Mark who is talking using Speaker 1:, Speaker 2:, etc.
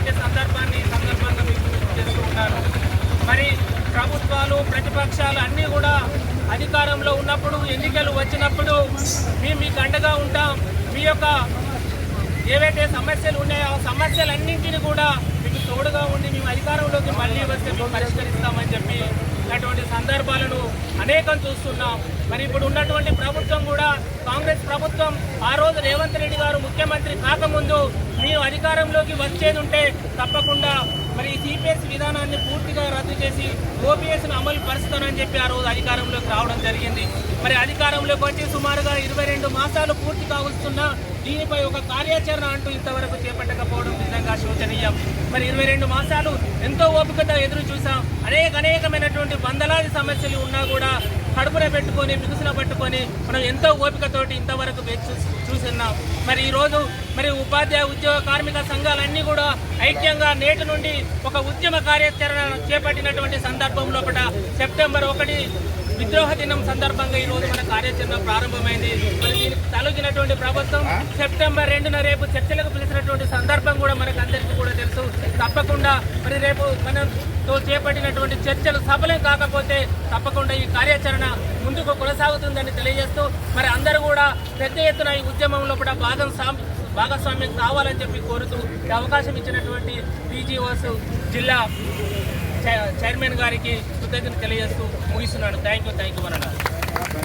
Speaker 1: Create సందర్భాన్ని సందర్భంగా మీకు చేస్తూ మరి ప్రభుత్వాలు ప్రతిపక్షాలు అన్నీ కూడా అధికారంలో ఉన్నప్పుడు ఎన్నికలు వచ్చినప్పుడు మేము మీకు అండగా ఉంటాం. మీ యొక్క ఏవైతే సమస్యలు ఉన్నాయో ఆ సమస్యలన్నింటినీ కూడా మీకు తోడుగా ఉండి మేము అధికారంలోకి మళ్ళీ వస్తే మేము పరిష్కరిస్తామని చెప్పి అటువంటి సందర్భాలను అనేకం చూస్తున్నాం. మరి ఇప్పుడు ఉన్నటువంటి ప్రభుత్వం కూడా కాంగ్రెస్ ప్రభుత్వం ఆ రోజు రేవంత్ రెడ్డి గారు ముఖ్యమంత్రి కాకముందు మీరు అధికారంలోకి వచ్చేది ఉంటే తప్పకుండా మరి సిపిఎస్ విధానాన్ని పూర్తిగా రద్దు చేసి ఓపీఎస్ను అమలు పరుస్తానని చెప్పి ఆ రోజు అధికారంలోకి రావడం జరిగింది. మరి అధికారంలోకి వచ్చి సుమారుగా ఇరవై రెండు మాసాలు పూర్తి కావస్తున్నా దీనిపై ఒక కార్యాచరణ అంటూ ఇంతవరకు చేపట్టకపోవడం నిజంగా శోచనీయం. మరి ఇరవై రెండు మాసాలు ఎంతో ఓపికతో ఎదురు చూసాం. అనేక అనేకమైనటువంటి వందలాది సమస్యలు ఉన్నా కూడా కడుపున పెట్టుకొని బిగుసున పట్టుకొని మనం ఎంతో ఓపికతోటి ఇంతవరకు చూ- చూస్తున్నాం మరి ఈరోజు మరి ఉపాధ్యాయ ఉద్యోగ కార్మిక సంఘాలన్నీ కూడా ఐక్యంగా నేటి నుండి ఒక ఉద్యమ కార్యాచరణ చేపట్టినటువంటి సందర్భం లోపల సెప్టెంబర్ ఒకటి విద్రోహ దినం సందర్భంగా ఈరోజు మన కార్యాచరణ ప్రారంభమైంది. మరి తలొగినటువంటి ప్రభుత్వం సెప్టెంబర్ రెండున రేపు చర్చలకు పిలిచినటువంటి సందర్భం కూడా మనకు అందరికీ కూడా తెలుసు. తప్పకుండా మరి రేపు మనతో చేపట్టినటువంటి చర్చలు సఫలం కాకపోతే తప్పకుండా ఈ కార్యాచరణ ముందుకు కొనసాగుతుందని తెలియజేస్తూ మరి అందరూ కూడా పెద్ద ఎత్తున ఈ ఉద్యమంలో కూడా భాగం భాగస్వామ్యం కావాలని చెప్పి కోరుతూ ఈ అవకాశం ఇచ్చినటువంటి పీజీఓస్ జిల్లా చైర్మన్ గారికి కృతజ్ఞతలు తెలియజేస్తూ ముగిస్తున్నాను. Thank you thank you